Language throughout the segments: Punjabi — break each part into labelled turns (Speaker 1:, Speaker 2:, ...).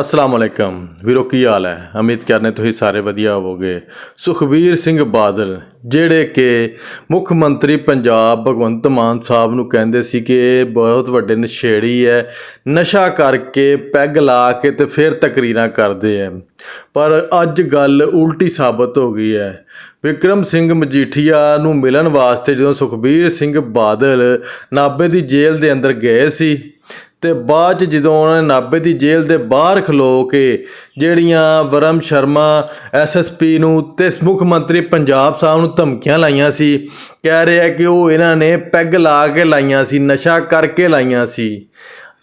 Speaker 1: ਅਸਲਾਮ ਅਲੈਕਮ ਵੀਰੋ, ਕੀ ਹਾਲ ਹੈ? ਉਮੀਦ ਕਰਨੇ ਤੁਸੀਂ ਸਾਰੇ ਵਧੀਆ ਹੋਵੋਗੇ। ਸੁਖਬੀਰ ਸਿੰਘ ਬਾਦਲ, ਜਿਹੜੇ ਕਿ ਮੁੱਖ ਮੰਤਰੀ ਪੰਜਾਬ ਭਗਵੰਤ ਮਾਨ ਸਾਹਿਬ ਨੂੰ ਕਹਿੰਦੇ ਸੀ ਕਿ ਇਹ ਬਹੁਤ ਵੱਡੇ ਨਸ਼ੇੜੀ ਹੈ, ਨਸ਼ਾ ਕਰਕੇ ਪੈਗ ਲਾ ਕੇ ਤੇ ਫਿਰ ਤਕਰੀਰਾਂ ਕਰਦੇ ਹੈ। ਪਰ ਅੱਜ ਗੱਲ ਉਲਟੀ ਸਾਬਤ ਹੋ ਗਈ ਹੈ। ਵਿਕਰਮ ਸਿੰਘ ਮਜੀਠੀਆ ਨੂੰ ਮਿਲਣ ਵਾਸਤੇ ਜਦੋਂ ਸੁਖਬੀਰ ਸਿੰਘ ਬਾਦਲ ਨਾਭੇ ਦੀ ਜੇਲ੍ਹ ਦੇ ਅੰਦਰ ਗਏ ਸੀ ਤੇ ਬਾਅਦ 'ਚ ਜਦੋਂ ਉਹਨਾਂ ਨੇ ਨਾਭੇ ਦੀ ਜੇਲ੍ਹ ਦੇ ਬਾਹਰ ਖਲੋ ਕੇ ਜਿਹੜੀਆਂ ਵਰਮ ਸ਼ਰਮਾ ਐਸਐਸਪੀ ਨੂੰ ਤੇ ਮੁੱਖ ਮੰਤਰੀ ਪੰਜਾਬ ਸਾਹਿਬ ਨੂੰ ਧਮਕੀਆਂ ਲਾਈਆਂ ਸੀ, ਕਹਿ ਰਿਹਾ ਕਿ ਉਹ ਇਹਨਾਂ ਨੇ ਪੈਗ ਲਾ ਕੇ ਲਾਈਆਂ ਸੀ, ਨਸ਼ਾ ਕਰਕੇ ਲਾਈਆਂ ਸੀ।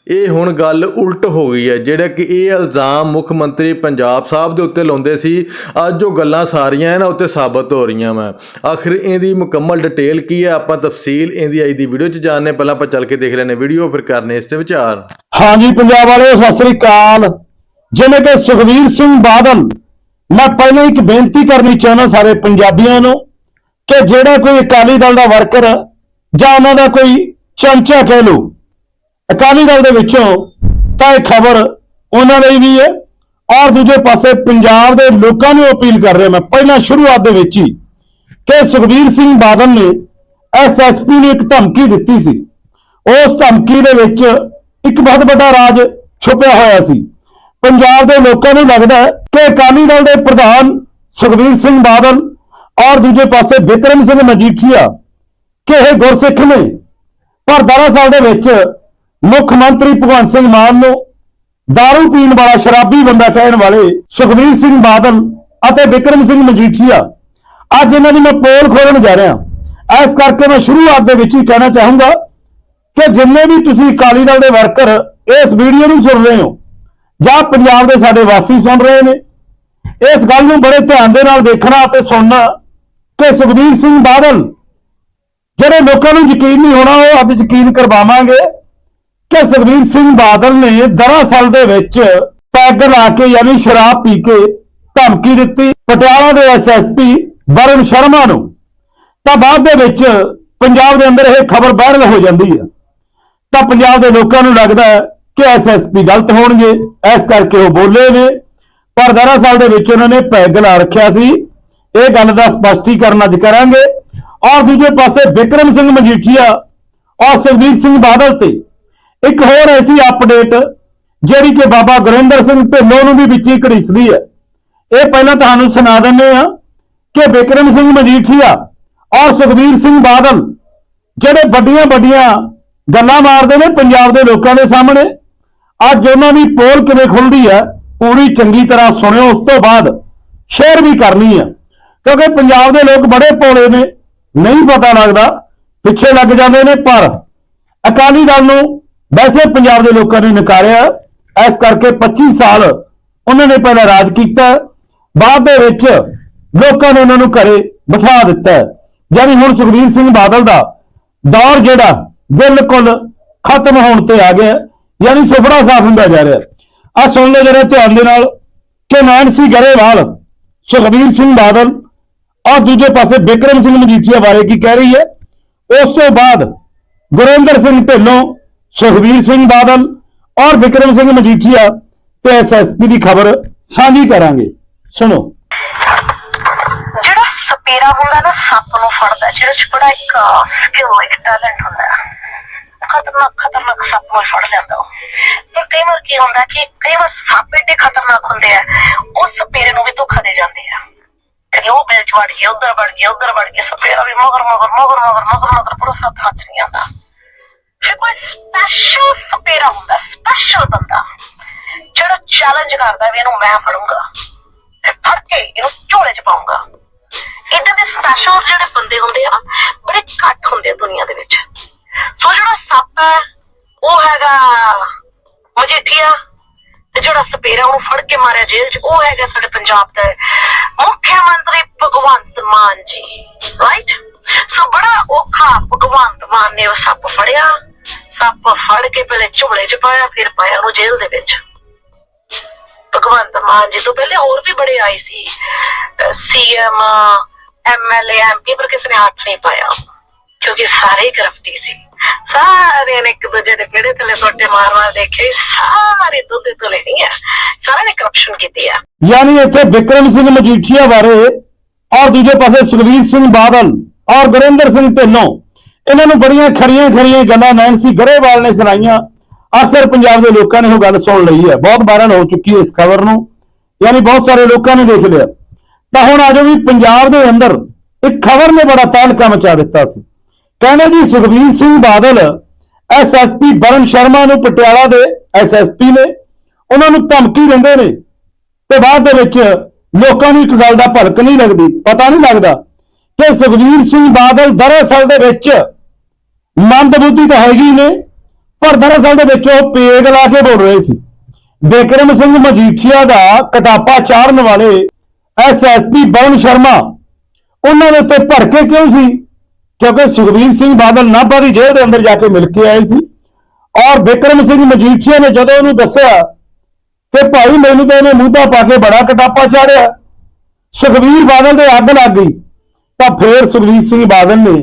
Speaker 1: ਇਹ ਹੁਣ ਗੱਲ ਉਲਟ ਹੋ ਗਈ ਹੈ, ਜਿਹੜਾ ਕਿ ਇਹ ਇਲਜ਼ਾਮ ਮੁੱਖ ਮੰਤਰੀ ਪੰਜਾਬ ਸਾਹਿਬ ਦੇ ਉੱਤੇ ਲਾਉਂਦੇ ਸੀ, ਅੱਜ ਉਹ ਗੱਲਾਂ ਸਾਰੀਆਂ ਇਹਨਾਂ ਉੱਤੇ ਸਾਬਤ ਹੋ ਰਹੀਆਂ ਵਾ। ਆਖਿਰ ਇਹਦੀ ਮੁਕੰਮਲ ਡਿਟੇਲ ਕੀ ਹੈ, ਆਪਾਂ ਤਫਸੀਲ ਇਹਦੀ ਅੱਜ ਦੀ ਵੀਡੀਓ 'ਚ ਜਾਣਨੇ ਪਹਿਲਾਂ ਆਪਾਂ ਚੱਲ ਕੇ ਦੇਖ ਲੈਣੇ ਵੀਡੀਓ, ਫਿਰ ਕਰਨੇ ਇਸ ਤੇ ਵਿਚਾਰ।
Speaker 2: ਹਾਂਜੀ, ਪੰਜਾਬ ਵਾਲਿਓ, ਸਤਿ ਸ੍ਰੀ ਅਕਾਲ। ਜਿਵੇਂ ਕਿ ਸੁਖਵੀਰ ਸਿੰਘ ਬਾਦਲ, ਮੈਂ ਪਹਿਲਾਂ ਇੱਕ ਬੇਨਤੀ ਕਰਨੀ ਚਾਹੁੰਦਾ ਸਾਰੇ ਪੰਜਾਬੀਆਂ ਨੂੰ ਕਿ ਜਿਹੜਾ ਕੋਈ ਅਕਾਲੀ ਦਲ ਦਾ ਵਰਕਰ ਜਾਂ ਉਹਨਾਂ ਦਾ ਕੋਈ ਚਮਚਾ ਕਹਿ ਲਓ ਅਕਾਲੀ ਦਲ ਦੇ ਵਿੱਚੋਂ ਤਾਂ ਇਹ ਖਬਰ ਉਹਨਾਂ ਲਈ ਵੀ ਹੈ ਔਰ ਦੂਜੇ ਪਾਸੇ ਪੰਜਾਬ ਦੇ ਲੋਕਾਂ ਨੂੰ ਅਪੀਲ ਕਰ ਰਿਹਾ ਮੈਂ, ਪਹਿਲਾਂ ਸ਼ੁਰੂਆਤ ਦੇ ਵਿੱਚ ਹੀ ਕਿ ਸੁਖਬੀਰ ਸਿੰਘ ਬਾਦਲ ਨੇ ਐਸਐਸਪੀ ਨੂੰ ਇੱਕ ਧਮਕੀ ਦਿੱਤੀ ਸੀ। ਉਸ ਧਮਕੀ ਦੇ ਵਿੱਚ ਇੱਕ ਬਹੁਤ ਵੱਡਾ ਰਾਜ ਛੁਪਿਆ ਹੋਇਆ ਸੀ। ਪੰਜਾਬ ਦੇ ਲੋਕਾਂ ਨੂੰ ਲੱਗਦਾ ਹੈ ਕਿ ਅਕਾਲੀ ਦਲ ਦੇ ਪ੍ਰਧਾਨ ਸੁਖਬੀਰ ਸਿੰਘ ਬਾਦਲ ਔਰ ਦੂਜੇ ਪਾਸੇ ਬਿਕਰਮ ਸਿੰਘ ਮਜੀਠੀਆ, ਕਿ ਇਹ ਗੁਰਸਿੱਖ ਨੇ। ਪਰ ਦਰਅਸਲ ਦੇ ਵਿੱਚ ਮੁੱਖ ਮੰਤਰੀ ਭਗਵੰਤ ਸਿੰਘ ਮਾਨ ਨੂੰ दारू ਪੀਣ ਵਾਲਾ ਸ਼ਰਾਬੀ ਬੰਦਾ ਕਹਿਣ ਵਾਲੇ ਸੁਖਬੀਰ ਸਿੰਘ ਬਾਦਲ ਅਤੇ ਬਿਕਰਮ ਸਿੰਘ ਮਜੀਠੀਆ, ਅੱਜ ਇਹਨਾਂ ਦੀ ਮੈਂ ਪੋਲ ਖੋਲਣ ਜਾ ਰਿਹਾ ਇਸ ਕਰਕੇ ਮੈਂ ਸ਼ੁਰੂਆਤ ਦੇ ਵਿੱਚ ਹੀ ਕਹਿਣਾ ਚਾਹੂੰਗਾ ਕਿ ਜਿੰਨੇ ਵੀ ਤੁਸੀਂ ਅਕਾਲੀ ਦਲ ਦੇ ਵਰਕਰ ਇਸ ਵੀਡੀਓ ਨੂੰ ਸੁਣ ਰਹੇ ਹੋ, ਜਾਂ ਪੰਜਾਬ ਦੇ ਸਾਡੇ ਵਾਸੀ ਸੁਣ ਰਹੇ ਨੇ, ਇਸ ਗੱਲ ਨੂੰ ਬੜੇ ਧਿਆਨ ਦੇ ਨਾਲ ਦੇਖਣਾ ਅਤੇ ਸੁਣਨਾ ਕਿ ਸੁਖਬੀਰ ਸਿੰਘ ਬਾਦਲ, ਜਿਹੜੇ ਲੋਕਾਂ ਨੂੰ ਯਕੀਨ ਨਹੀਂ ਹੋਣਾ, ਉਹ ਅੱਜ ਯਕੀਨ ਕਰਵਾਵਾਂਗੇ ਕਿ ਸੁਖਬੀਰ ਸਿੰਘ ਬਾਦਲ ਨੇ ਦਰਅਸਲ ਦੇ ਵਿੱਚ ਪੈਗ ਲਾ ਕੇ ਯਾਨੀ ਸ਼ਰਾਬ ਪੀ ਕੇ ਧਮਕੀ ਦਿੱਤੀ। ਪਟਿਆਲਾ ਦੇ ਐਸਐਸਪੀ ਵਰੁਣ ਸ਼ਰਮਾ ਨੂੰ। ਤਾਂ ਬਾਅਦ ਦੇ ਵਿੱਚ ਪੰਜਾਬ ਦੇ ਅੰਦਰ ਇਹ ਖਬਰ ਵਾਇਰਲ ਹੋ ਜਾਂਦੀ ਹੈ। ਤਾਂ ਪੰਜਾਬ ਦੇ ਲੋਕਾਂ ਨੂੰ ਲੱਗਦਾ ਹੈ ਕਿ ਐਸਐਸਪੀ ਗਲਤ ਹੋਣਗੇ, ਇਸ ਕਰਕੇ ਉਹ ਬੋਲੇ ਨੇ। ਪਰ ਦਰਅਸਲ ਦੇ ਵਿੱਚ ਉਹਨਾਂ ਨੇ ਪੈਗ ਲਾ ਰੱਖਿਆ ਸੀ। ਇਹ ਗੱਲ ਦਾ ਸਪਸ਼ਟੀਕਰਨ ਅੱਜ ਕਰਾਂਗੇ। ਔਰ ਦੂਜੇ ਪਾਸੇ ਵਿਕਰਮ ਸਿੰਘ ਮਜੀਠੀਆ ਔਰ ਸੁਖਬੀਰ ਸਿੰਘ ਬਾਦਲ ਤੇ ਇੱਕ ਹੋਰ ਐਸੀ ਅਪਡੇਟ ਜਿਹੜੀ ਕਿ ਬਾਬਾ ਗੁਰਿੰਦਰ ਸਿੰਘ ਢਿੱਲੋਂ ਨੂੰ ਵੀ ਵਿੱਚ ਹੀ ਘੜੀਸਦੀ ਹੈ। ਇਹ ਪਹਿਲਾਂ ਤੁਹਾਨੂੰ ਸੁਣਾ ਦਿੰਦੇ ਆ ਕਿ ਬਿਕਰਮ ਸਿੰਘ ਮਜੀਠੀਆ ਔਰ ਸੁਖਬੀਰ ਸਿੰਘ ਬਾਦਲ ਜਿਹੜੇ ਵੱਡੀਆਂ ਵੱਡੀਆਂ ਗੱਲਾਂ ਮਾਰਦੇ ਨੇ ਪੰਜਾਬ ਦੇ ਲੋਕਾਂ ਦੇ ਸਾਹਮਣੇ, ਅੱਜ ਉਹਨਾਂ ਦੀ ਪੋਲ ਕਿਵੇਂ ਖੁੱਲਦੀ ਹੈ, ਪੂਰੀ ਚੰਗੀ ਤਰ੍ਹਾਂ ਸੁਣਿਓ, ਉਸ ਤੋਂ ਬਾਅਦ ਸ਼ੇਅਰ ਵੀ ਕਰਨੀ ਹੈ। ਕਿਉਂਕਿ ਪੰਜਾਬ ਦੇ ਲੋਕ ਬੜੇ ਭੋਲੇ ਨੇ, ਨਹੀਂ ਪਤਾ ਲੱਗਦਾ, ਪਿੱਛੇ ਲੱਗ ਜਾਂਦੇ ਨੇ, ਪਰ ਅਕਾਲੀ ਦਲ ਨੂੰ ਵੈਸੇ ਪੰਜਾਬ ਦੇ ਲੋਕਾਂ ਨੇ ਨਕਾਰਿਆ ਇਸ ਕਰਕੇ 25 ਸਾਲ ਉਹਨਾਂ ਨੇ ਪਹਿਲਾਂ ਰਾਜ ਕੀਤਾ ਬਾਅਦ ਦੇ ਵਿੱਚ ਲੋਕਾਂ ਨੇ ਉਹਨਾਂ ਨੂੰ ਘਰੇ ਬਿਠਾ ਦਿੱਤਾ ਹੈ। ਯਾਨੀ ਹੁਣ ਸੁਖਬੀਰ ਸਿੰਘ ਬਾਦਲ ਦਾ ਦੌਰ ਜਿਹੜਾ ਬਿਲਕੁਲ ਖਤਮ ਹੋਣ ਤੇ ਆ ਗਿਆ ਹੈ। ਯਾਨੀ ਸੁਪਨਾ ਸਾਫ਼ ਹੁੰਦਾ ਜਾ ਰਿਹਾ ਆ ਸੁਣ ਲਓ ਜਰਾ ਧਿਆਨ ਦੇ ਨਾਲ ਕਿ ਨੈਂਸੀ ਗਰੇਵਾਲ, ਸੁਖਬੀਰ ਸਿੰਘ ਬਾਦਲ ਔਰ ਦੂਜੇ ਪਾਸੇ ਬਿਕਰਮ ਸਿੰਘ ਮਜੀਠੀਆ ਬਾਰੇ ਕੀ ਕਹਿ ਰਹੀ ਹੈ ਉਸ ਤੋਂ ਬਾਅਦ ਗੁਰਿੰਦਰ ਸਿੰਘ ਢਿੱਲੋਂ ਸੁਖਬੀਰ ਸਿੰਘ ਬਾਦਲ ਔਰ ਵਿਕਰਮ ਸਿੰਘ ਮਜੀਠੀਆ ਤੇ ਐਸਐਸਪੀ ਦੀ ਖਬਰ ਸਾਂਝੀ ਕਰਾਂਗੇ ਸੁਣੋ
Speaker 3: ਜਿਹੜਾ ਸਪੇਰਾ ਹੁੰਦਾ ਨਾ ਸੱਪ ਨੂੰ ਫੜਦਾ ਜਿਹਦੇ ਚ ਬੜਾ ਇੱਕ ਸਕਿੱਲ ਇੱਕ ਟੈਲੈਂਟ ਹੁੰਦਾ ਖਤਰਨਾਕ ਖਤਰਨਾਕ ਸੱਪ ਨੂੰ ਫੜ ਲੈਂਦਾ ਉਹ ਪਰ ਕਈ ਵਾਰ ਕੀ ਹੁੰਦਾ ਕਿ ਕਈ ਵਾਰ ਸੱਪ ਏਡੇ ਖਤਰਨਾਕ ਹੁੰਦੇ ਆ ਉਹ ਸਪੇਰੇ ਨੂੰ ਵੀ ਧੋਖਾ ਦੇ ਜਾਂਦੇ ਆ ਕਦੇ ਉਹ ਬਿਲ ਚ ਵੜ ਗਿਆ ਉਧਰ ਵੜ ਗਿਆ ਉਧਰ ਵੜ ਗਿਆ ਸਪੇਰਾ ਵੀ ਮਗਰ ਮਗਰ ਮਗਰ ਮਗਰ ਮਗਰ ਮਗਰ ਪਰ ਸੱਪ ਹੱਥ ਨਹੀਂ ਆਉਂਦਾ ਸਪੈਸ਼ਲ ਸਪੇਰਾ ਹੁੰਦਾ ਸਪੈਸ਼ਲ ਬੰਦਾ। ਜਿਹੜਾ ਚੈਲੰਜ ਕਰਦਾ ਵੀ ਇਹਨੂੰ ਮੈਂ ਫੜੂੰਗਾ ਤੇ ਫੜ ਕੇ ਇਹਨੂੰ ਝੋਲੇ ਚ ਪਾਉਂਗਾ ਇਦਾਂ ਦੇ ਸਪੈਸ਼ਲ ਜਿਹੜੇ ਬੰਦੇ ਹੁੰਦੇ ਆ ਨਾ, ਬੜੇ ਘੱਟ ਹੁੰਦੇ ਆ ਦੁਨੀਆ ਦੇ ਵਿੱਚ। ਸੋ ਜਿਹੜਾ ਸੱਪ ਹੈ ਉਹ ਹੈਗਾ ਮਜੀਠੀਆ ਤੇ ਜਿਹੜਾ ਸਪੇਰਾ ਉਹਨੂੰ ਫੜ ਕੇ ਮਾਰਿਆ ਜੇਲ੍ਹ 'ਚ ਉਹ ਹੈਗਾ ਸਾਡੇ ਪੰਜਾਬ ਦਾ ਸੱਪ ਫੜ ਕੇ ਪਹਿਲੇ ਝੋਲੇ 'ਚ ਪਾਇਆ, ਫਿਰ ਪਾਇਆ ਉਹ ਜੇਲ੍ਹ ਦੇ ਵਿੱਚ। ਭਗਵੰਤ ਮਾਨ ਜੀ ਤੋਂ ਪਹਿਲੇ ਹੋਰ ਵੀ ਬੜੇ ਆਏ ਸੀ। ਸੀਐਮ ਐਮਐਲਏ ਐਮਪੀ ਪਰ ਕਿਸੇ ਨੇ ਹੱਥ ਨਹੀਂ ਪਾਇਆ। ਕਿਉਂਕਿ ਸਾਰੇ ਹੀ ਸੀ। ਸਾਰੇ ਨੇ ਇੱਕ ਦੂਜੇ ਦੇ ਕਿਹੜੇ ਥੱਲੇ ਸੋਟੇ ਮਾਰ ਮਾਰ ਦੇਖੇ, ਸਾਰੇ ਦੁੱਧ ਤੋਂ ਲੈਣੀ ਆ ਸਾਰਿਆਂ ਨੇ ਕਰਪਸ਼ਨ ਕੀਤੀ ਆ
Speaker 2: ਯਾਨੀ ਇੱਥੇ ਵਿਕਰਮ ਸਿੰਘ ਮਜੀਠੀਆ ਬਾਰੇ ਔਰ ਦੂਜੇ ਪਾਸੇ ਸੁਖਬੀਰ ਸਿੰਘ ਬਾਦਲ ਔਰ ਗੁਰਿੰਦਰ ਸਿੰਘ ਢਿੱਲੋਂ ਇਹਨਾਂ ਨੂੰ ਬੜੀਆਂ ਖਰੀਆਂ ਖਰੀਆਂ ਗੱਲਾਂ ਨੈਨਸੀ ਗਰੇਵਾਲ ਨੇ ਸੁਣਾਈਆਂ। ਅਕਸਰ ਪੰਜਾਬ ਦੇ ਲੋਕਾਂ ਨੇ ਉਹ ਗੱਲ ਸੁਣ ਲਈ ਹੈ। ਬਹੁਤ ਵਾਇਰਲ ਹੋ ਚੁੱਕੀ ਹੈ ਇਸ ਖਬਰ ਨੂੰ। ਯਾਨੀ ਬਹੁਤ ਸਾਰੇ ਲੋਕਾਂ ਨੇ ਦੇਖ ਲਿਆ। ਤਾਂ ਹੁਣ ਆਜੋ ਵੀ ਪੰਜਾਬ ਦੇ ਅੰਦਰ ਇੱਕ ਖਬਰ ਨੇ ਬੜਾ ਤਾਲਕਾ ਮਚਾ ਦਿੱਤਾ ਸੀ। ਕਹਿੰਦੇ ਜੀ ਸੁਖਬੀਰ ਸਿੰਘ ਬਾਦਲ ਐਸਐਸਪੀ ਬਰਨ ਸ਼ਰਮਾ ਨੂੰ ਪਟਿਆਲਾ ਦੇ ਐਸਐਸਪੀ ਨੇ, ਉਹਨਾਂ ਨੂੰ ਧਮਕੀ ਦਿੰਦੇ ਨੇ। ਤੇ ਬਾਅਦ ਦੇ ਵਿੱਚ ਲੋਕਾਂ ਨੂੰ ਇੱਕ ਗੱਲ ਦਾ ਭਲਕ ਨਹੀਂ ਲੱਗਦੀ। ਪਤਾ ਨਹੀਂ ਲੱਗਦਾ ਕਿ ਸੁਖਬੀਰ ਸਿੰਘ ਬਾਦਲ ਦਰਅਸਲ ਦੇ ਵਿੱਚ ਮੰਦਬੁੱਧੀ ਤਾਂ ਹੈਗੀ ਨੇ, ਪਰ ਦਰਅਸਲ ਦੇ ਵਿੱਚ ਉਹ ਪੇਗ ਲਾ ਕੇ ਬੋਲ ਰਹੇ ਸੀ। ਬਿਕਰਮ ਸਿੰਘ ਮਜੀਠੀਆ ਦਾ ਕਟਾਪਾ ਚਾੜਨ ਵਾਲੇ ਐਸਐਸਪੀ ਬਵਨ ਸ਼ਰਮਾ, ਉਹਨਾਂ ਦੇ ਉੱਤੇ ਭੜਕੇ ਕਿਉਂ ਸੀ? ਕਿਉਂਕਿ ਸੁਖਬੀਰ ਸਿੰਘ ਬਾਦਲ ਨਾਭਾ ਦੀ ਜੇਲ੍ਹ ਦੇ ਅੰਦਰ ਜਾ ਕੇ ਮਿਲ ਕੇ ਆਏ ਸੀ। ਔਰ ਬਿਕਰਮ ਸਿੰਘ ਮਜੀਠੀਆ ਨੇ ਜਦੋਂ ਉਹਨੂੰ ਦੱਸਿਆ ਕਿ ਭਾਈ ਮੈਨੂੰ ਤਾਂ ਇਹਨੇ ਮੂੰਹਦਾ ਪਾ ਕੇ ਬੜਾ ਕਟਾਪਾ ਚਾੜਿਆ ਸੁਖਬੀਰ ਬਾਦਲ ਦੇ ਅੱਗ ਲੱਗ ਗਈ। ਤਾਂ ਫੇਰ ਸੁਖਬੀਰ ਸਿੰਘ ਬਾਦਲ ਨੇ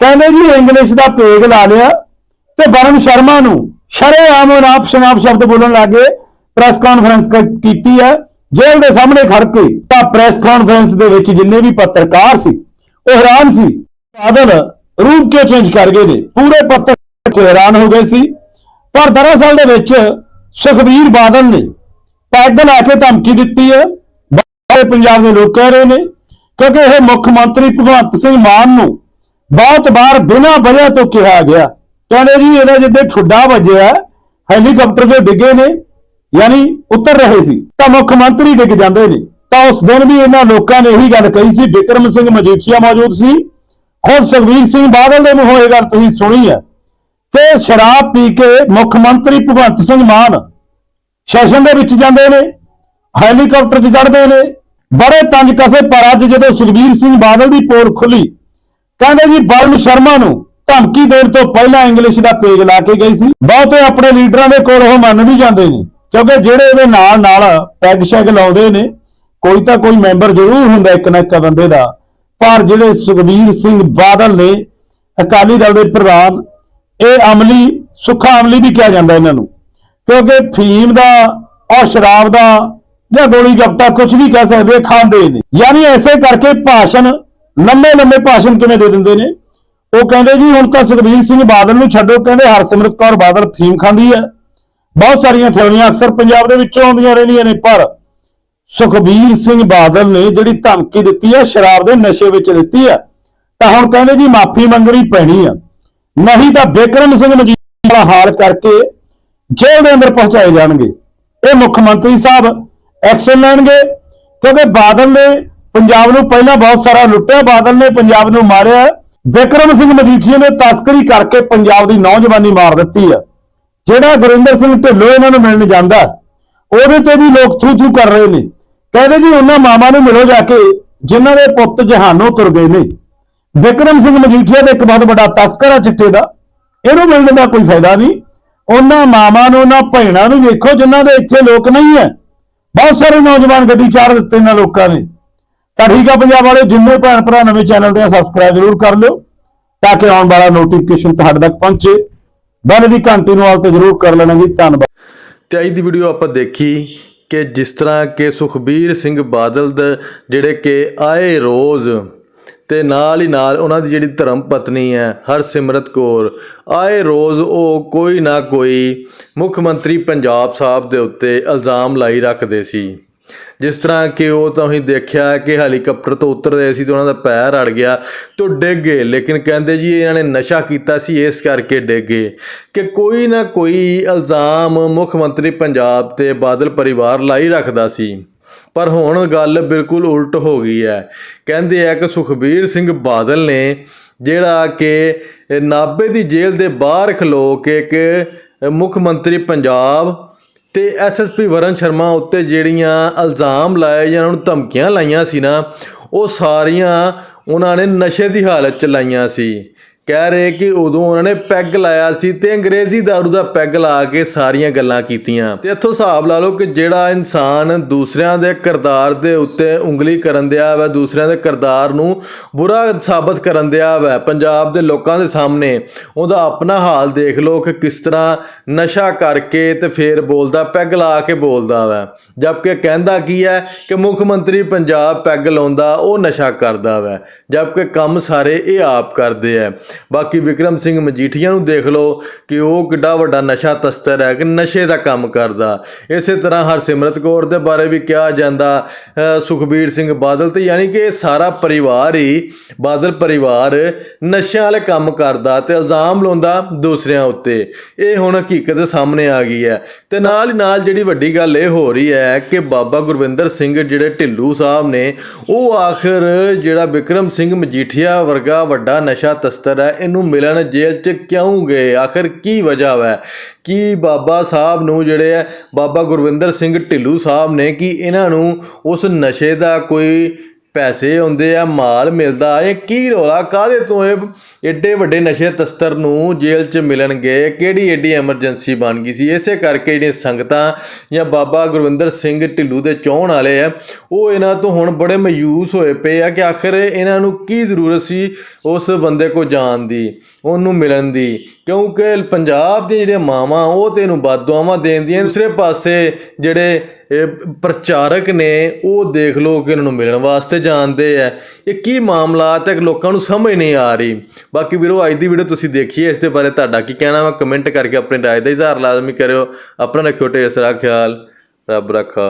Speaker 2: ਕਹਿੰਦੇ ਜੀ ਇੰਗਲਿਸ਼ ਦਾ ਪੇਗ ਲਾ ਲਿਆ ਤੇ ਬਰਨ ਸ਼ਰਮਾ ਨੂੰ ਸ਼ਰੇਆਮ ਨਾਪ ਸ਼ਨਾਪ ਸ਼ਬਦ ਬੋਲਣ ਲੱਗੇ ਪ੍ਰੈਸ ਕਾਨਫਰੰਸ ਕੀਤੀ ਹੈ। ਜੇਲ੍ਹ ਦੇ ਸਾਹਮਣੇ ਖੜ ਕੇ ਤਾਂ ਪ੍ਰੈਸ ਕਾਨਫਰੰਸ ਦੇ ਵਿੱਚ ਜਿੰਨੇ ਵੀ ਪੱਤਰਕਾਰ ਸੀ ਉਹ ਹੈਰਾਨ ਸੀ, ਬਾਦਲ ਰੂਪ ਕਿਉਂ ਚੇਂਜ ਕਰ ਗਏ ਨੇ? ਪੂਰੇ ਪੱਤਰ ਹੈਰਾਨ ਹੋ ਗਏ ਸੀ। ਪਰ ਦਰਅਸਲ ਦੇ ਵਿੱਚ ਸੁਖਬੀਰ ਬਾਦਲ ਨੇ ਪੈਗ ਲਾ ਕੇ ਧਮਕੀ ਦਿੱਤੀ ਹੈ। ਸਾਰੇ ਪੰਜਾਬ ਦੇ ਲੋਕ ਕਹਿ ਰਹੇ ਨੇ ਕਿਉਂਕਿ ਇਹ ਮੁੱਖ ਮੰਤਰੀ ਭਗਵੰਤ ਸਿੰਘ ਮਾਨ ਨੂੰ ਬਹੁਤ ਵਾਰ ਬਿਨਾਂ ਵਜ੍ਹਾ ਤੋਂ ਕਿਹਾ ਗਿਆ। ਕਹਿੰਦੇ ਜੀ, ਇਹਦਾ ਜਿੱਦੇ ਠੁੱਡਾ ਵੱਜਿਆ, ਹੈਲੀਕਾਪਟਰ ਜੋ ਡਿੱਗੇ ਨੇ, ਯਾਨੀ ਉੱਤਰ ਰਹੇ ਸੀ। ਤਾਂ ਮੁੱਖ ਮੰਤਰੀ ਡਿੱਗ ਜਾਂਦੇ ਨੇ। ਤਾਂ ਉਸ ਦਿਨ ਵੀ ਇਹਨਾਂ ਲੋਕਾਂ ਨੇ ਇਹੀ ਗੱਲ ਕਹੀ ਸੀ ਬਿਕਰਮ ਸਿੰਘ ਮਜੀਠੀਆ ਮੌਜੂਦ ਸੀ। ਖੁਦ ਸੁਖਬੀਰ ਸਿੰਘ ਬਾਦਲ ਦੇ ਮੂੰਹੋਂ ਇਹ ਗੱਲ ਤੁਸੀਂ ਸੁਣੀ ਹੈ ਕਿ ਸ਼ਰਾਬ ਪੀ ਕੇ ਮੁੱਖ ਮੰਤਰੀ ਭਗਵੰਤ ਸਿੰਘ ਮਾਨ ਸੈਸ਼ਨ ਦੇ ਵਿੱਚ ਜਾਂਦੇ ਨੇ, ਹੈਲੀਕਾਪਟਰ 'ਚ ਚੜ੍ਹਦੇ ਨੇ ਬੜੇ ਤੰਜ ਕਸੇ ਪਰ ਅੱਜ ਜਦੋਂ ਸੁਖਬੀਰ ਸਿੰਘ ਬਾਦਲ ਦੀ ਪੋਲ ਖੁੱਲੀ, ਕਹਿੰਦੇ ਜੀ ਬਰਨ ਸ਼ਰਮਾ ਨੂੰ ਧਮਕੀ ਦੇਣ ਤੋਂ ਪਹਿਲਾਂ ਇੰਗਲਿਸ਼ ਦਾ ਪੇਜ ਲਾ ਕੇ ਗਈ ਸੀ। ਬਹੁਤੇ ਆਪਣੇ ਲੀਡਰਾਂ ਦੇ ਕੋਲ ਉਹ ਮੰਨ ਵੀ ਜਾਂਦੇ ਨੇ, ਕਿਉਂਕਿ ਜਿਹੜੇ ਇਹਦੇ ਨਾਲ ਨਾਲ ਪੈਗ ਸ਼ੈਗ ਲਾਉਂਦੇ ਨੇ, ਕੋਈ ਤਾਂ ਕੋਈ ਮੈਂਬਰ ਜ਼ਰੂਰ ਹੁੰਦਾ ਇੱਕ ਨਾ ਇੱਕ ਬੰਦੇ ਦਾ। ਪਰ ਜਿਹੜੇ ਸੁਖਬੀਰ ਸਿੰਘ ਬਾਦਲ ਨੇ ਅਕਾਲੀ ਦਲ ਦੇ ਪ੍ਰਧਾਨ, ਇਹ ਅਮਲੀ, ਸੁੱਖਾ ਅਮਲੀ ਵੀ ਕਿਹਾ ਜਾਂਦਾ ਇਹਨਾਂ ਨੂੰ, ਕਿਉਂਕਿ ਫੀਮ ਦਾ ਔਰ ਸ਼ਰਾਬ ਦਾ ਜਾਂ ਗੋਲੀ ਗੱਪਟਾ ਕੁਝ ਵੀ ਕਹਿ ਸਕਦੇ ਖਾਂਦੇ ਨੇ। ਯਾਨੀ ਐਸੇ ਕਰਕੇ ਭਾਸ਼ਣ, ਲੰਮੇ ਲੰਮੇ ਭਾਸ਼ਣ ਕਿਵੇਂ ਦੇ ਦਿੰਦੇ ਨੇ? ਉਹ ਕਹਿੰਦੇ ਜੀ, ਹੁਣ ਤਾਂ ਸੁਖਬੀਰ ਸਿੰਘ ਬਾਦਲ ਨੂੰ ਛੱਡੋ, ਕਹਿੰਦੇ ਹਰਸਿਮਰਤ ਕੌਰ ਬਾਦਲ ਫੀਮ ਖਾਂਦੀ ਹੈ। ਬਹੁਤ ਸਾਰੀਆਂ ਥਿਉਰੀਆਂ ਅਕਸਰ ਪੰਜਾਬ ਦੇ ਵਿੱਚੋਂ ਆਉਂਦੀਆਂ ਰਹਿੰਦੀਆਂ ਨੇ, ਪਰ ਸੁਖਬੀਰ ਸਿੰਘ ਬਾਦਲ ਨੇ ਜਿਹੜੀ ਧਮਕੀ ਦਿੱਤੀ ਹੈ, ਸ਼ਰਾਬ ਦੇ ਨਸ਼ੇ ਵਿੱਚ ਦਿੱਤੀ ਹੈ, ਤਾਂ ਹੁਣ ਕਹਿੰਦੇ ਜੀ, ਮਾਫੀ ਮੰਗਣੀ ਪੈਣੀ ਆ। ਨਹੀਂ ਤਾਂ ਬਿਕਰਮ ਸਿੰਘ ਮਜੀਠੀਆ ਵਾਲਾ ਹਾਲ ਕਰਕੇ ਜੇਲ੍ਹ ਦੇ ਅੰਦਰ ਪਹੁੰਚਾਏ ਜਾਣਗੇ। ਇਹ ਮੁੱਖ ਮੰਤਰੀ ਸਾਹਿਬ ਐਕਸ਼ਨ ਲੈਣਗੇ। ਕਿਉਂਕਿ ਬਾਦਲ ਨੇ ਪੰਜਾਬ ਨੂੰ ਪਹਿਲਾਂ ਬਹੁਤ ਸਾਰਾ ਲੁੱਟਿਆ, ਬਾਦਲ ਨੇ ਪੰਜਾਬ ਨੂੰ ਮਾਰਿਆ। ਬਿਕਰਮ ਸਿੰਘ ਮਜੀਠੀਆ ਨੇ ਤਸਕਰੀ ਕਰਕੇ ਪੰਜਾਬ ਦੀ ਨੌਜਵਾਨੀ ਮਾਰ ਦਿੱਤੀ ਆ। ਜਿਹੜਾ ਗੁਰਿੰਦਰ ਸਿੰਘ ਢਿੱਲੋਂ ਇਹਨਾਂ ਨੂੰ ਮਿਲਣ ਜਾਂਦਾ, ਉਹਦੇ ਤੇ ਵੀ ਲੋਕ ਥੂ ਥੂ ਕਰ ਰਹੇ ਨੇ। ਕਹਿੰਦੇ ਜੀ, ਉਹਨਾਂ ਮਾਮਾ ਨੂੰ ਮਿਲੋ ਜਾ ਕੇ, ਜਿਨ੍ਹਾਂ ਦੇ ਪੁੱਤ ਜਹਾਨੋਂ ਤੁਰ ਗਏ ਨੇ। ਵਿਕਰਮ ਸਿੰਘ ਮਜੀਠੀਆ ਦਾ ਇੱਕ ਬਹੁਤ ਵੱਡਾ ਤਸਕਰ ਆ ਚਿੱਟੇ ਦਾ। ਇਹਨੂੰ ਮਿਲਣ ਦਾ ਕੋਈ ਫਾਇਦਾ ਨਹੀਂ। ਉਹਨਾਂ ਮਾਮਾ ਨੂੰ, ਉਹਨਾਂ ਭੈਣਾਂ ਨੂੰ ਵੇਖੋ, ਜਿਨ੍ਹਾਂ ਦੇ ਇੱਥੇ ਲੋਕ ਨਹੀਂ ਹੈ ਬਹੁਤ ਸਾਰੇ ਨੌਜਵਾਨ ਗੱਡੀ ਚਾੜ ਦਿੱਤੇ ਇਹਨਾਂ ਲੋਕਾਂ ਨੇ। ਤਾਂ ਠੀਕ ਆ ਪੰਜਾਬ ਵਾਲੇ ਜਿੰਨੇ ਭੈਣ ਭਰਾ ਨਵੇਂ ਚੈਨਲ ਤੇ ਸਬਸਕ੍ਰਾਈਬ ਜ਼ਰੂਰ ਕਰ ਲਿਓ, ਤਾਂ ਕਿ ਆਉਣ ਵਾਲਾ ਨੋਟੀਫਿਕੇਸ਼ਨ ਤੁਹਾਡੇ ਤੱਕ ਪਹੁੰਚੇ। ਬੈਲ ਦੀ ਘੰਟੀ ਨੂੰ ਆਲ ਤੇ ਜ਼ਰੂਰ ਕਰ ਲੈਣਾ ਜੀ ਧੰਨਵਾਦ।
Speaker 1: ਤੇ ਅੱਜ ਦੀ ਵੀਡੀਓ ਆਪਾਂ ਦੇਖੀ ਕਿ ਜਿਸ ਤਰ੍ਹਾਂ ਕਿ ਸੁਖਬੀਰ ਸਿੰਘ ਬਾਦਲ ਦੇ ਜਿਹੜੇ ਕਿ ਆਏ ਰੋਜ਼ ਤੇ ਨਾਲ ਹੀ ਨਾਲ ਉਹਨਾਂ ਦੀ ਜਿਹੜੀ ਧਰਮ ਪਤਨੀ ਹੈ, ਹਰਸਿਮਰਤ ਕੌਰ, ਆਏ ਰੋਜ਼ ਉਹ ਕੋਈ ਨਾ ਕੋਈ ਮੁੱਖ ਮੰਤਰੀ ਪੰਜਾਬ ਸਾਹਿਬ ਦੇ ਉੱਤੇ ਇਲਜ਼ਾਮ ਲਾਈ ਰੱਖਦੇ ਸੀ। ਜਿਸ ਤਰ੍ਹਾਂ ਕਿ ਉਹ ਤਾਂ ਅਸੀਂ ਦੇਖਿਆ ਕਿ ਹੈਲੀਕਾਪਟਰ ਤੋਂ ਉਤਰ ਰਹੇ ਸੀ ਤੇ ਉਹਨਾਂ ਦਾ ਪੈਰ ਅੜ ਗਿਆ ਤੇ ਉਹ ਡਿੱਗ ਗਏ। ਲੇਕਿਨ ਕਹਿੰਦੇ ਜੀ ਇਹਨਾਂ ਨੇ ਨਸ਼ਾ ਕੀਤਾ ਸੀ, ਇਸ ਕਰਕੇ ਡਿੱਗ ਗਏ। ਕਿ ਕੋਈ ਨਾ ਕੋਈ ਇਲਜ਼ਾਮ ਮੁੱਖ ਮੰਤਰੀ ਪੰਜਾਬ ਤੇ ਬਾਦਲ ਪਰਿਵਾਰ ਲਾਈ ਰੱਖਦਾ ਸੀ। ਪਰ ਹੁਣ ਗੱਲ ਬਿਲਕੁਲ ਉਲਟ ਹੋ ਗਈ ਹੈ। ਕਹਿੰਦੇ ਆ ਕਿ ਸੁਖਬੀਰ ਸਿੰਘ ਬਾਦਲ ਨੇ ਜਿਹੜਾ ਕਿ ਨਾਭੇ ਦੀ ਜੇਲ੍ਹ ਦੇ ਬਾਹਰ ਖਲੋ ਕੇ ਇੱਕ ਮੁੱਖ ਮੰਤਰੀ ਪੰਜਾਬ ਤੇ ਐਸਐਸਪੀ ਵਰਨ ਸ਼ਰਮਾ ਉੱਤੇ ਜਿਹੜੀਆਂ ਇਲਜ਼ਾਮ ਲਾਏ ਜਾਂ ਉਹਨਾਂ ਨੂੰ ਧਮਕੀਆਂ ਲਾਈਆਂ ਸੀ ਨਾ, ਉਹ ਸਾਰੀਆਂ ਉਹਨਾਂ ਨੇ ਨਸ਼ੇ ਦੀ ਹਾਲਤ ਚ ਲਾਈਆਂ ਸੀ। ਕਹਿ ਰਹੇ ਕਿ ਉਦੋਂ ਉਹਨਾਂ ਨੇ ਪੈਗ ਲਾਇਆ ਸੀ ਤੇ ਅੰਗਰੇਜ਼ੀ ਦਾਰੂ ਦਾ ਪੈਗ ਲਾ ਕੇ ਸਾਰੀਆਂ ਗੱਲਾਂ ਕੀਤੀਆਂ। ਤੇ ਇੱਥੋਂ ਹਿਸਾਬ ਲਾ ਲਓ ਕਿ ਜਿਹੜਾ ਇਨਸਾਨ ਦੂਸਰਿਆਂ ਦੇ ਕਿਰਦਾਰ ਦੇ ਉੱਤੇ ਉਂਗਲੀ ਕਰਨ ਦਿਆ ਵਾ, ਦੂਸਰਿਆਂ ਦੇ ਕਿਰਦਾਰ ਨੂੰ ਬੁਰਾ ਸਾਬਤ ਕਰਨ ਦਿਆ ਵਾ, ਪੰਜਾਬ ਦੇ ਲੋਕਾਂ ਦੇ ਸਾਹਮਣੇ, ਉਹਦਾ ਆਪਣਾ ਹਾਲ ਦੇਖ ਲਓ ਕਿ ਕਿਸ ਤਰ੍ਹਾਂ ਨਸ਼ਾ ਕਰਕੇ ਤੇ ਫੇਰ ਬੋਲਦਾ, ਪੈਗ ਲਾ ਕੇ ਬੋਲਦਾ ਵਾ। ਜਦਕਿ ਕਹਿੰਦਾ ਕੀ ਹੈ ਕਿ ਮੁੱਖ ਮੰਤਰੀ ਪੰਜਾਬ ਪੈਗ ਲਾਉਂਦਾ, ਉਹ ਨਸ਼ਾ ਕਰਦਾ ਵਾ। ਜਦਕਿ ਕੰਮ ਸਾਰੇ ਇਹ ਆਪ ਕਰਦੇ ਆ ਬਾਕੀ ਵਿਕਰਮ ਸਿੰਘ ਮਜੀਠੀਆ ਨੂੰ ਦੇਖ ਲਓ ਕਿ ਉਹ ਕਿੱਡਾ ਵੱਡਾ ਨਸ਼ਾ ਤਸਤਰ ਹੈ ਕਿ ਨਸ਼ੇ ਦਾ ਕੰਮ ਕਰਦਾ। ਇਸੇ ਤਰ੍ਹਾਂ ਹਰਸਿਮਰਤ ਕੌਰ ਦੇ ਬਾਰੇ ਵੀ ਕਿਹਾ ਜਾਂਦਾ ਸੁਖਬੀਰ ਸਿੰਘ ਬਾਦਲ ਤੇ, ਯਾਨੀ ਕਿ ਇਹ ਸਾਰਾ ਪਰਿਵਾਰ ਹੀ, ਬਾਦਲ ਪਰਿਵਾਰ ਨਸ਼ਿਆਂ ਵਾਲੇ ਕੰਮ ਕਰਦਾ ਤੇ ਇਲਜ਼ਾਮ ਲਾਉਂਦਾ ਦੂਸਰਿਆਂ ਉੱਤੇ। ਇਹ ਹੁਣ ਹਕੀਕਤ ਸਾਹਮਣੇ ਆ ਗਈ ਹੈ। ਤੇ ਨਾਲ ਹੀ ਨਾਲ ਜਿਹੜੀ ਵੱਡੀ ਗੱਲ ਇਹ ਹੋ ਰਹੀ ਹੈ ਕਿ ਬਾਬਾ ਗੁਰਵਿੰਦਰ ਸਿੰਘ ਜਿਹੜੇ ਢਿੱਲੂ ਸਾਹਿਬ ਨੇ, ਉਹ ਆਖਰ ਜਿਹੜਾ ਵਿਕਰਮ ਸਿੰਘ ਮਜੀਠੀਆ ਵਰਗਾ ਵੱਡਾ ਨਸ਼ਾ ਤਸਕਰ ਹੈ, ਇਹਨੂੰ ਮਿਲਣ ਜੇਲ੍ਹ 'ਚ ਕਿਉਂ ਗਏ? ਆਖਰ ਕੀ ਵਜ੍ਹਾ ਹੈ ਕਿ ਬਾਬਾ ਸਾਹਿਬ ਨੂੰ ਜਿਹੜੇ ਹੈ, ਬਾਬਾ ਗੁਰਵਿੰਦਰ ਸਿੰਘ ਢਿੱਲੂ ਸਾਹਿਬ ਨੇ, ਕਿ ਇਹਨਾਂ ਨੂੰ ਉਸ ਨਸ਼ੇ ਦਾ ਕੋਈ ਪੈਸੇ ਆਉਂਦੇ ਆ, ਮਾਲ ਮਿਲਦਾ। ਇਹ ਕੀ ਰੋਲਾ? ਕਾਦੇ ਤੋਂ ਇਹ ਏਡੇ ਵੱਡੇ ਨਸ਼ੇ ਤਸਤਰ ਨੂੰ ਜੇਲ੍ਹ 'ਚ ਮਿਲਣਗੇ? ਕਿਹੜੀ ਏਡੀ ਐਮਰਜੈਂਸੀ ਬਣ ਗਈ ਸੀ? ਇਸੇ ਕਰਕੇ ਜਿਹੜੀਆਂ ਸੰਗਤਾਂ ਜਾਂ ਬਾਬਾ ਗੁਰਵਿੰਦਰ ਸਿੰਘ ਢਿੱਲੂ ਦੇ ਚਾਹਣ ਵਾਲੇ ਆ, ਉਹ ਇਹਨਾਂ ਤੋਂ ਹੁਣ ਬੜੇ ਮਯੂਸ ਹੋਏ ਪਏ ਆ ਕਿ ਆਖਿਰ ਇਹਨਾਂ ਨੂੰ ਕੀ ਜ਼ਰੂਰਤ ਸੀ ਉਸ ਬੰਦੇ ਕੋ ਜਾਣ ਦੀ, ਉਹਨੂੰ ਮਿਲਣ ਦੀ? ਕਿਉਂਕਿ ਪੰਜਾਬ ਦੀਆਂ ਜਿਹੜੀਆਂ ਮਾਵਾਂ, ਉਹ ਤੇ ਇਹਨੂੰ ਦੇਣ ਦੀਆਂ। ਦੂਸਰੇ ਪਾਸੇ ਜਿਹੜੇ ਪ੍ਰਚਾਰਕ ਨੇ, ਉਹ ਦੇਖ ਲਓ ਕਿ ਇਹਨਾਂ ਨੂੰ ਮਿਲਣ ਵਾਸਤੇ ਜਾਣਦੇ ਆ। ਇਹ ਕੀ ਮਾਮਲਾ ਹੈ ਲੋਕਾਂ ਨੂੰ ਸਮਝ ਨਹੀਂ ਆ ਰਹੀ। ਬਾਕੀ ਵੀਰੋ, ਅੱਜ ਦੀ ਵੀਡੀਓ ਤੁਸੀਂ ਦੇਖੀ ਹੈ ਇਸ ਦੇ ਬਾਰੇ ਤੁਹਾਡਾ ਕੀ ਕਹਿਣਾ ਵਾ? ਕਮੈਂਟ ਕਰਕੇ ਆਪਣੇ ਰਾਏ ਦਾ ਇਜ਼ਹਾਰ ਲਾਜ਼ਮੀ ਕਰਿਓ। ਆਪਣਾ ਰੱਖਿਓ ਢੇਰ ਸਾਰਾ ਖਿਆਲ। ਰੱਬ ਰੱਖਾ।